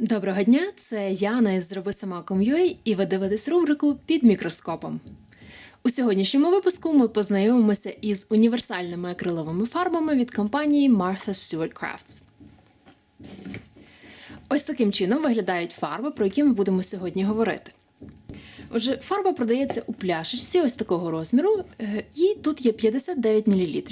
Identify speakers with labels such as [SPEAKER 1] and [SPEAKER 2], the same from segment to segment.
[SPEAKER 1] Доброго дня, це Яна із Зроби ком'юй, і ви дивитесь рубрику під мікроскопом. У сьогоднішньому випуску ми познайомимося із універсальними акриловими фарбами від компанії Martha Stewart Crafts. Ось таким чином виглядають фарби, про які ми будемо сьогодні говорити. Отже, фарба продається у пляшечці ось такого розміру, е, і тут є 59 мл.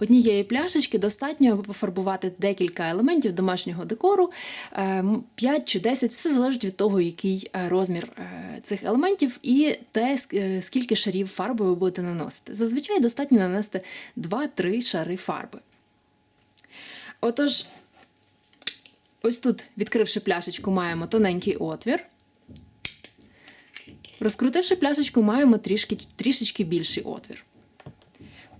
[SPEAKER 1] Однієї пляшечки достатньо, аби пофарбувати декілька елементів домашнього декору, е, 5 чи 10, все залежить від того, який е, розмір е, цих елементів і те, е, скільки шарів фарби ви будете наносити. Зазвичай достатньо нанести 2-3 шари фарби. Отож, ось тут, відкривши пляшечку, маємо тоненький отвір. Розкрутивши пляшечку, маємо трішки, трішечки більший отвір.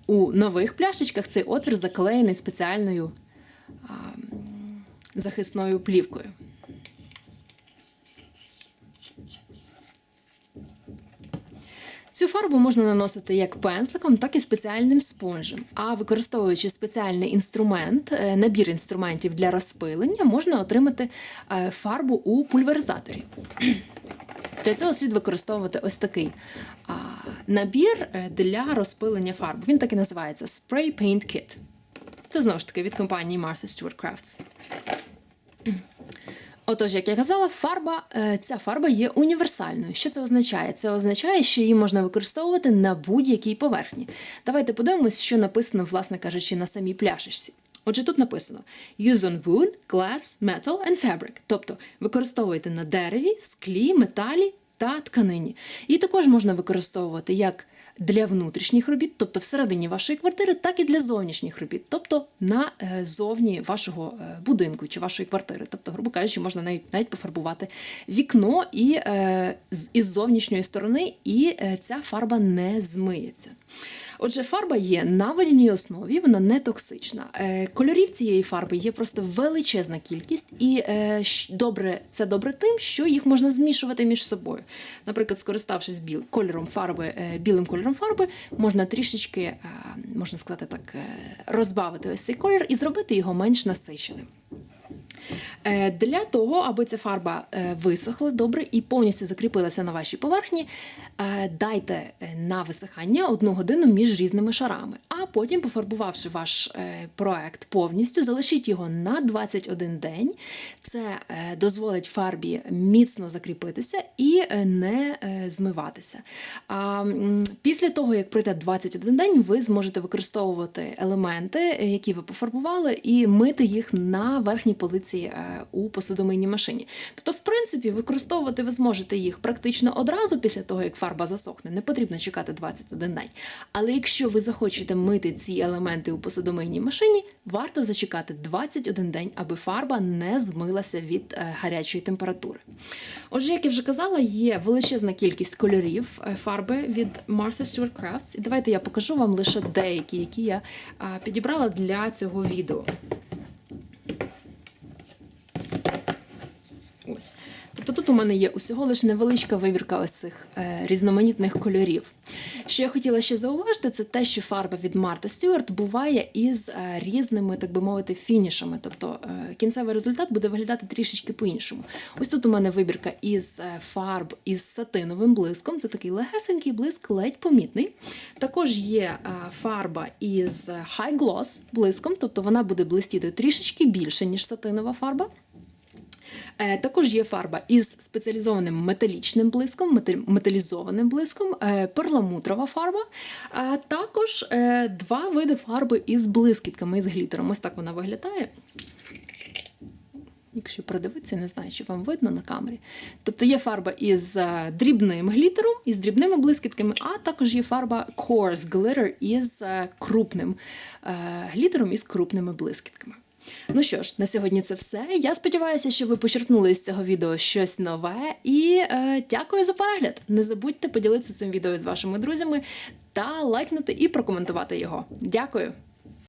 [SPEAKER 1] У нових пляшечках цей отвір заклеєний спеціальною а, захисною плівкою. Цю фарбу можна наносити як пензликом, так і спеціальним спонжем. А використовуючи спеціальний інструмент, е, набір інструментів для розпилення, можна отримати е, фарбу у пульверизаторі. Для цього слід використовувати ось такий а, набір е, для розпилення фарб. Він так і називається Spray Paint Kit. Це знову ж таки від компанії Martha Stewart Crafts. Отож, як я казала, фарба, е, ця фарба є універсальною. Що це означає? Це означає, що її можна використовувати на будь-якій поверхні. Давайте подивимось, що написано, власне кажучи, на самій пляшечці. Отже, тут написано Use on wood, glass, metal and fabric. Тобто використовуйте на дереві, склі, металі та тканині. І також можна використовувати як для внутрішніх робіт, тобто всередині вашої квартири, так і для зовнішніх робіт, тобто на е, зовні вашого е, будинку чи вашої квартири. Тобто, грубо кажучи, можна навіть, навіть пофарбувати вікно і е, із зовнішньої сторони, і ця фарба не змиється. Отже, фарба є на водяній основі, вона не токсична. Е, Кольорів цієї фарби є просто величезна кількість, і е, добре, це добре тим, що їх можна змішувати між собою. Наприклад, скориставшись біл, кольором фарби, е, білим кольором фарби, можна трішечки, можна сказати так, розбавити ось цей колір і зробити його менш насиченим. Е, Для того, аби ця фарба е, висохла добре і повністю закріпилася на вашій поверхні, е, дайте на висихання одну годину між різними шарами. Потім, пофарбувавши ваш е, проект повністю, залишіть його на 21 день. Це е, дозволить фарбі міцно закріпитися і е, не змиватися. А після того, як пройде 21 день, ви зможете використовувати елементи, які ви пофарбували, і мити їх на верхній полиці у посудомийній машині. Тобто, в принципі, використовувати ви зможете їх практично одразу після того, як фарба засохне. Не потрібно чекати 21 день. Але якщо ви захочете мити ці елементи у посудомийній машині, варто зачекати 21 день, аби фарба не змилася від е, гарячої температури. Отже, як я вже казала, є величезна кількість кольорів е, фарби від Martha Stewart Crafts. І давайте я покажу вам лише деякі, які я підібрала для цього відео. Ось. Тобто тут у мене є усього лише невеличка вибірка ось цих е, різноманітних кольорів. Що я хотіла ще зауважити, це те, що фарба від Martha Stewart буває із е, різними, так би мовити, фінішами. Тобто е, кінцевий результат буде виглядати трішечки по-іншому. Ось тут у мене вибірка із е, фарб із сатиновим блиском. Це такий легесенький блиск, ледь помітний. Також є е, фарба із High Gloss блиском, тобто вона буде блистіти трішечки більше, ніж сатинова фарба. Е, Також є фарба із спеціалізованим металічним блиском, металізованим блиском, е, перламутрова фарба, а також е, два види фарби із блискітками, із глітером. Ось так вона виглядає. Якщо придивитися, не знаю, чи вам видно на камері. Тобто є фарба із дрібним глітером, із дрібними блискітками, а також є фарба Coarse Glitter із крупним глітером із крупними блискітками. Ну що ж, на сьогодні це все. Я сподіваюся, що ви почерпнули з цього відео щось нове. І е, дякую за перегляд. Не забудьте поділитися цим відео з вашими друзями та лайкнути і прокоментувати його. Дякую!